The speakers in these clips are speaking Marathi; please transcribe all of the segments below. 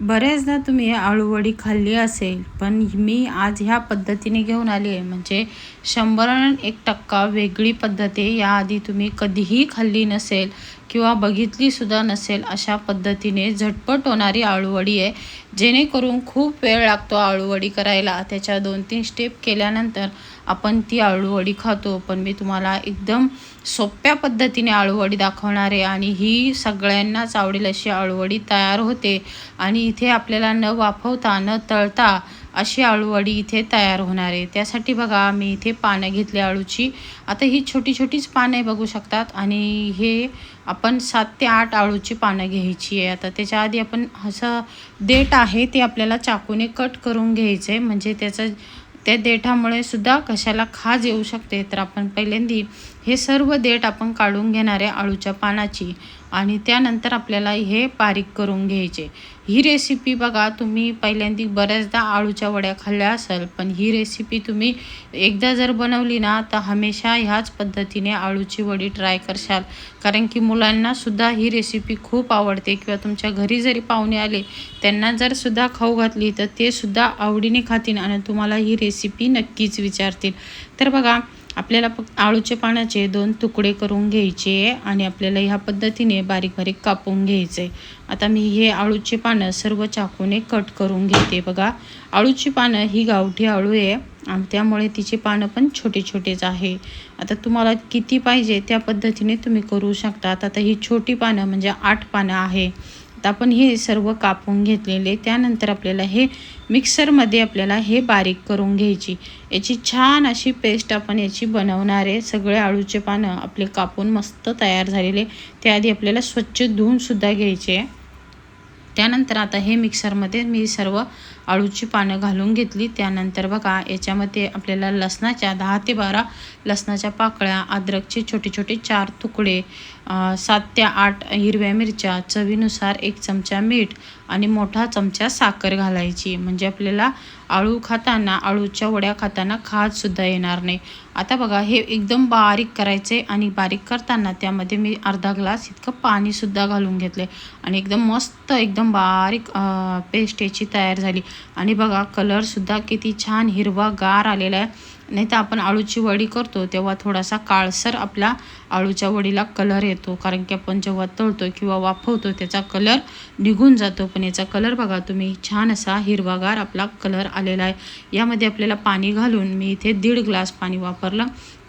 बऱ्याचदा तुम्ही आळूवडी खाल्ली असेल पण मी आज ह्या पद्धतीने घेऊन आली आहे. म्हणजे शंभर एक टक्का वेगळी पद्धत आहे. याआधी तुम्ही कधीही खाल्ली नसेल किंवा बघितलीसुद्धा नसेल अशा पद्धतीने झटपट होणारी आळूवडी आहे. जेणेकरून खूप वेळ लागतो आळूवडी करायला. त्याच्या दोन तीन स्टेप केल्यानंतर आपण ती आळूवडी खातो. पण मी तुम्हाला एकदम सोप्या पद्धतीने आळूवडी दाखवणार आहे आणि ही सगळ्यांनाच आवडेल अशी आळूवडी तयार होते. आणि इथे आपल्याला न वाफवता न तळता अशी आळूवडी इथे तयार होणार आहे. त्यासाठी बघा मी इथे पानं घेतली आळूची. आता ही छोटी छोटीच पानं बघू शकतात आणि हे आपण सात ते आठ आळूची पानं घ्यायची आहे. आता त्याच्या आधी आपण असं देठ आहे ते आपल्याला चाकूने कट करून घ्यायचं आहे म्हणजे त्याचं त्या देठामुळे सुद्धा कशाला खाज येऊ शकते. तर आपण पहिल्यांदी हे सर्व देठ आपण काढून घेणारे आळूच्या पानाची आणि त्यानंतर आपल्याला हे बारीक करून घ्यायचे. ही रेसिपी बघा तुम्ही पहिल्यांदी बऱ्याचदा आळूच्या वड्या खाल्ल्या असेल पण ही रेसिपी तुम्ही एकदा जर बनवली ना तर हमेशा ह्याच पद्धतीने आळूची वडी ट्राय करशाल. कारण की मुलांनासुद्धा ही रेसिपी खूप आवडते किंवा तुमच्या घरी जरी पाहुणे आले त्यांना जर सुद्धा खाऊ घातली तर ते सुद्धा आवडीने खातील आणि तुम्हाला ही रेसिपी नक्कीच विचारतील. तर बघा आपल्याला फक्त आळूचे पानाचे दोन तुकडे करून घ्यायचे आणि आपल्याला ह्या पद्धतीने बारीक बारीक कापून घ्यायचे. आता मी हे आळूचे पानं सर्व चाकूने कट करून घेते बघा. आळूची पानं ही गावठी आळू आहे आणि त्यामुळे तिची पानं पण छोटे छोटेच आहे. आता तुम्हाला किती पाहिजे त्या पद्धतीने तुम्ही करू शकता. आता ही छोटी पानं म्हणजे आठ पानं आहे. तर आपण हे सर्व कापून घेतलेले त्यानंतर आपल्याला हे मिक्सरमध्ये आपल्याला हे बारीक करून घ्यायची. याची छान अशी पेस्ट आपण याची बनवणार आहे. सगळे आळूचे पानं आपले कापून मस्त तयार झालेले. त्याआधी आपल्याला स्वच्छ धुवूनसुद्धा घ्यायचे. आहे त्यानंतर आता हे मिक्सरमध्ये मी सर्व आळूची पानं घालून घेतली. त्यानंतर बघा याच्यामध्ये आपल्याला लसणाच्या दहा ते बारा लसणाच्या पाकळ्या अद्रकचे छोटे छोटे चार तुकडे सात ते आठ हिरव्या मिरच्या चवीनुसार एक चमचा मीठ आणि मोठा चमचा साखर घालायची. म्हणजे आपल्याला आळू खाताना आळूच्या वड्या खाताना खाजसुद्धा येणार नाही. आता बघा हे एकदम बारीक करायचे आणि बारीक करताना त्यामध्ये मी अर्धा ग्लास इतकं पाणीसुद्धा घालून घेतले आणि एकदम मस्त एकदम बारीक पेस्ट याची तयार झाली. आणि बघा कलरसुद्धा किती छान हिरवा गार आलेला आहे. नाही तर आपण आळूची वडी करतो तेव्हा थोडासा काळसर आपला आळूच्या वडीला कलर येतो. कारण की आपण जेव्हा तळतो किंवा वाफवतो त्याचा कलर निघून जातो. पण याचा कलर बघा तुम्ही छान असा हिरवागार आपला कलर आलेला आहे. यामध्ये आपल्याला पाणी घालून मी इथे दीड ग्लास पाणी वापरलं.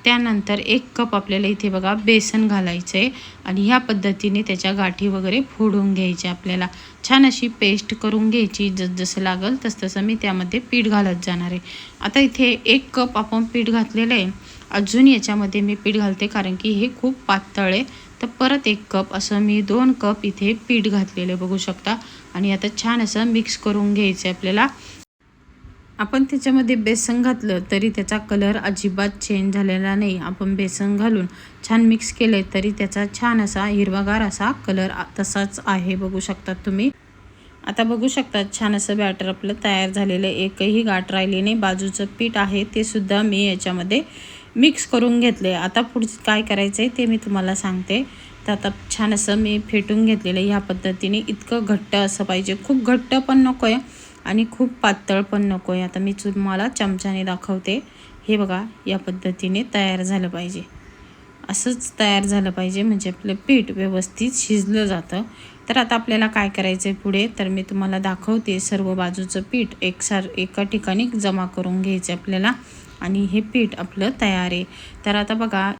त्यानंतर एक कप आपल्याला इथे बघा बेसन घालायचं आहे आणि ह्या पद्धतीने त्याच्या गाठी वगैरे फोडून घ्यायचे आपल्याला. छान अशी पेस्ट करून घ्यायची जसं लागल तसतसं मी त्यामध्ये पीठ घालत जाणार आहे. आता इथे एक कप आपण पीठ घातलेलं आहे. अजून याच्यामध्ये मी पीठ घालते कारण की हे खूप पातळ आहे. तर परत एक कप असं मी दोन कप इथे पीठ घातलेलं बघू शकता. आणि आता छान असं मिक्स करून घ्यायचं आहे आपल्याला. आपण त्याच्यामध्ये बेसन घातलं तरी त्याचा कलर अजिबात चेंज झालेला नाही. आपण बेसन घालून छान मिक्स केले तरी त्याचा छान असा हिरवागार असा कलर तसाच आहे. बघू शकतात तुम्ही. आता बघू शकता छान असं बॅटर आपलं तयार झालेलं एकही गाठ राहिली नाही. बाजूचं पीठ आहे ते सुद्धा मी याच्यामध्ये मिक्स करून घेतले आता पुढचं काय करायचं आहे ते मी तुम्हाला सांगते. तर आता छान असं मी फेटून घेतलेलं ह्या पद्धतीने इतकं घट्ट असं पाहिजे. खूप घट्ट पण नको आहे आणि खूप पातळ पण नको आहे आता मी तुम्हाला चमच्याने दाखवते. हे बघा या पद्धतीने तयार झालं पाहिजे. असंच तयार झालं पाहिजे म्हणजे आपलं पीठ व्यवस्थित शिजलं जातं. तर आता आपल्याला काय करायचं आहे पुढे? तर मी तुम्हाला दाखवते सर्व बाजूचं पीठ. एकसार एका ठिकाणी जमा करून घ्यायचं आपल्याला. आणि हे पीठ आपलं तयार आहे. तर आता बघा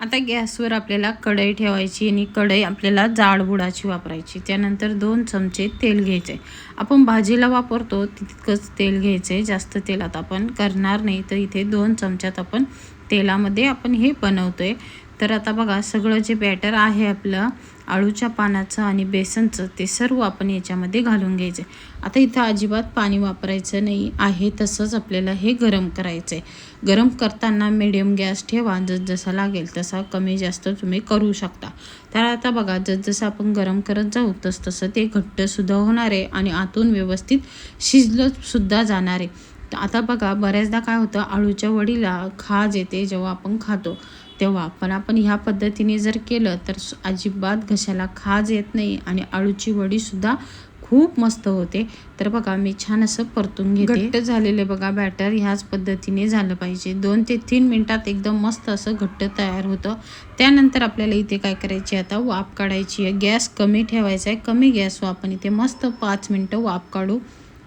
आता गॅसवर आपल्याला कढई ठेवायची आणि कढई आपल्याला जाड बुडाची वापरायची. त्यानंतर दोन चमचे तेल घ्यायचे. आपण भाजीला वापरतो तितकंच तेल घ्यायचं. आहे जास्त तेलात आपण करणार नाही तर इथे दोन चमच्यात आपण तेलामध्ये आपण हे बनवतो आहे तर आता बघा सगळं जे बॅटर आहे आपलं आळूच्या पानाचं आणि बेसनचं ते सर्व आपण याच्यामध्ये घालून घ्यायचं. आता इथं अजिबात पाणी वापरायचं नाही आहे तसंच आपल्याला हे गरम करायचं आहे गरम करताना मिडियम गॅस ठेवा जसजसा लागेल तसा कमी जास्त तुम्ही करू शकता. तर आता बघा जसजसं आपण गरम करत जाऊ तस तसं ते घट्टसुद्धा होणार आहे आणि आतून व्यवस्थित शिजलंसुद्धा जाणार आहे. आता बघा बऱ्याचदा काय होतं आळूच्या वडीला खाज येते जेव्हा आपण खातो. तेव्हा पण आपण ह्या पद्धतीने जर केलं तर अजिबात घशाला खाज येत नाही आणि आळूची वडीसुद्धा खूप मस्त होते. तर बघा मी छान असं परतून घेते. घट्ट झालेले बघा बॅटर ह्याच पद्धतीने झालं पाहिजे. दोन ते तीन मिनटात एकदम मस्त असं घट्ट तयार होतं. त्यानंतर आपल्याला इथे काय करायची आता? वाफ काढायची आहे. गॅस कमी ठेवायचा आहे. कमी गॅस आपण इथे मस्त पाच मिनटं वाफ काढू.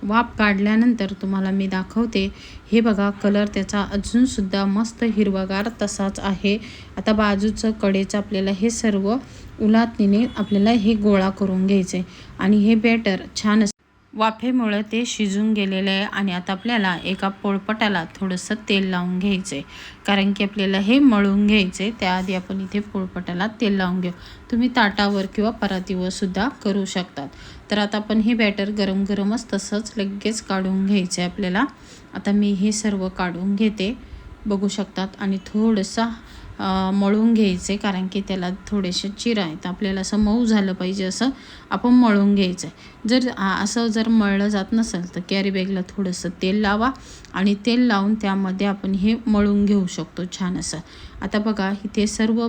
वाफ काढल्यानंतर तुम्हाला मी दाखवते. हे बघा कलर त्याचा अजूनसुद्धा मस्त हिरवागार तसाच आहे. आता बाजूचं कडेचं आपल्याला हे सर्व उलातनीने आपल्याला हे गोळा करून घ्यायचे आणि हे बेटर छान वाफेमुळं वाफेमुळे ते शिजून गेलेलं आहे आणि आता आपल्याला एका पोळपटाला थोडंसं तेल लावून घ्यायचं आहे कारण की आपल्याला हे मळून घ्यायचं आहे त्याआधी आपण इथे पोळपटाला तेल लावून घेऊ. तुम्ही ताटावर किंवा परातीवर सुद्धा करू शकतात. तर आता आपण हे बॅटर गरम गरमच तसंच लगेच काढून घ्यायचं आहे आपल्याला. आता मी हे सर्व काढून घेते. बघू शकतात आणि थोडंसं मळून घ्यायचे कारण की त्याला थोडेसे चिरा आहेत. आपल्याला असं मऊ झालं पाहिजे असं आपण मळून घ्यायचं आहे जर असं जर मळलं जात नसेल तर कॅरीबॅगला थोडंसं तेल लावा आणि तेल लावून त्यामध्ये आपण हे मळून घेऊ शकतो छान असं. आता बघा इथे सर्व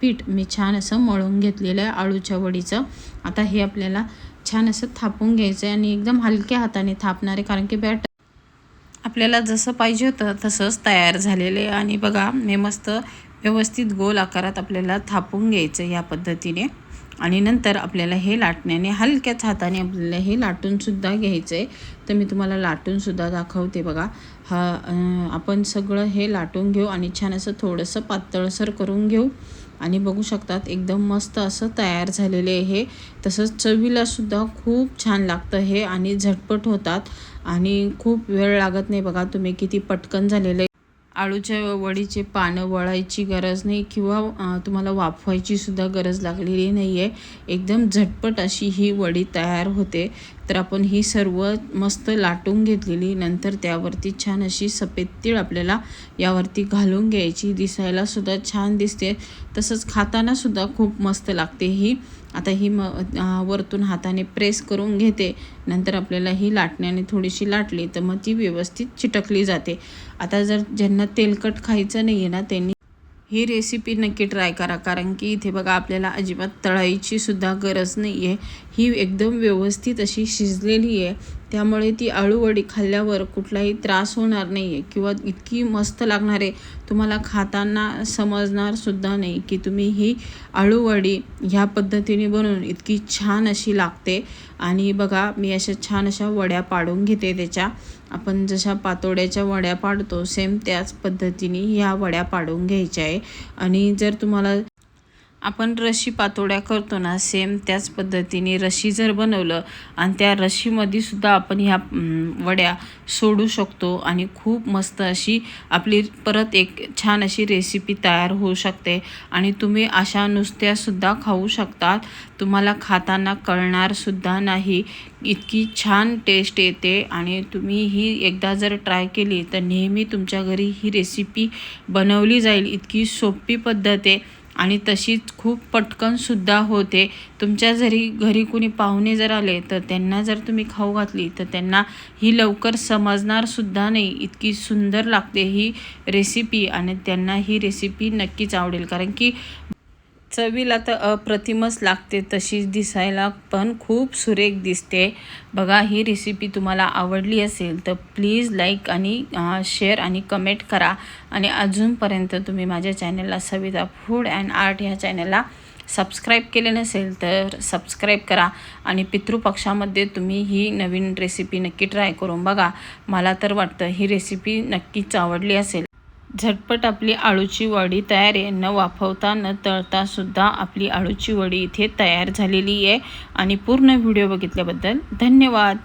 पीठ मी छान असं मळून घेतलेलं आहे आळूच्या वडीचं. आता हे आपल्याला छान असं थापून घ्यायचं आहे आणि एकदम हलक्या हाताने थापणारे कारण की बॅट आपल्याला जसं पाहिजे होतं तसंच तयार झालेले आणि बघा मी मस्त व्यवस्थित गोल आकारात आपल्याला थापून घ्यायचं या पद्धतीने. आणि नंतर आपल्याला हे लाटण्याने हलक्याच हाताने आपल्याला हे लाटूनसुद्धा घ्यायचं आहे तर मी तुम्हाला लाटूनसुद्धा दाखवते बघा. हा आपण सगळं हे लाटून घेऊ आणि छान असं थोडंसं पातळसर करून घेऊ. आणि बघू शकतात एकदम मस्त असं तयार झालेले हे. तसंच चवीलासुद्धा खूप छान लागतं हे आणि झटपट होतात. आणि खूप वेळ लागत नाही बघा तुम्ही किती पटकन झालेलं आळूच्या वडीचे पानं वळायची गरज नाही किंवा तुम्हाला वाफवायची सुद्धा गरज लागलेली नाही आहे एकदम झटपट अशी ही वडी तयार होते. तर आपण ही सर्व मस्त लाटून घेतलेली नंतर त्यावरती छान अशी सफेद तीळ आपल्याला यावरती घालून घ्यायची. दिसायला सुद्धा छान दिसते. तसंच खातानासुद्धा खूप मस्त लागते ही. आता ही म वरतून हाताने प्रेस करून घेते. नंतर आपल्याला ही लाटण्याने थोडीशी लाटली तर मग ती व्यवस्थित चिटकली जाते. आता जर ज्यांना तेलकट खायचं नाही आहे ना त्यांनी ही रेसिपी नक्की ट्राय करा. कारण की इथे बघा आपल्याला अजिबात तळाईची सुद्धा गरज नाही आहे ही एकदम व्यवस्थित अशी शिजलेली आहे. त्यामुळे ती आळूवडी खाल्ल्यावर कुठलाही त्रास होणार नाही आहे किंवा इतकी मस्त लागणार आहे तुम्हाला खाताना समजणारसुद्धा नाही की तुम्ही ही आळूवडी ह्या पद्धतीने बनवून इतकी छान अशी लागते. आणि बघा मी अशा छान अशा वड्या पाडून घेते त्याच्या. आपण जशा पातोड्याच्या वड्या पाडतो सेम त्याच पद्धतीने ह्या वड्या पाडून घ्यायच्या आहे. आणि जर तुम्हाला आपण रशी पातोड्या करतो ना सेम त्याच पद्धतीने रशी जर बनवलं आणि त्या रशीमध्ये सुद्धा आपण ह्या वड्या सोडू शकतो आणि खूप मस्त अशी आपली परत एक छान अशी रेसिपी तयार होऊ शकते. आणि तुम्ही अशा नुसत्यासुद्धा खाऊ शकतात. तुम्हाला खाताना कळणारसुद्धा नाही. इतकी छान टेस्ट येते आणि तुम्ही ही एकदा जर ट्राय केली तर नेहमी तुमच्या घरी ही रेसिपी बनवली जाईल. इतकी सोपी पद्धत आहे. आणि तशीच खूप पटकनसुद्धा होते. तुमच्या जरी घरी कुणी पाहुणे जर आले तर त्यांना जर तुम्ही खाऊ घातली तर त्यांना ही लवकर समजणारसुद्धा नाही. इतकी सुंदर लागते ही रेसिपी आणि त्यांना ही रेसिपी नक्कीच आवडेल. कारण की चवीला तर अप्रतिमच लागते तशीच दिसायला पण खूप सुरेख दिसते. बघा ही रेसिपी तुम्हाला आवडली असेल तर प्लीज लाईक आणि शेअर आणि कमेंट करा. आणि अजूनपर्यंत तुम्ही माझ्या चॅनलला सविता फूड अँड आर्ट ह्या चॅनलला सबस्क्राईब केले नसेल तर सबस्क्राईब करा. आणि पितृपक्षामध्ये तुम्ही ही नवीन रेसिपी नक्की ट्राय करून बघा. मला तर वाटतं ही रेसिपी नक्कीच आवडली असेल. झटपट आपली आळूची वडी तयार आहे. न वाफवता न तळतासुद्धा आपली आळूची वडी इथे तयार झालेली आहे. आणि पूर्ण व्हिडिओ बघितल्याबद्दल धन्यवाद.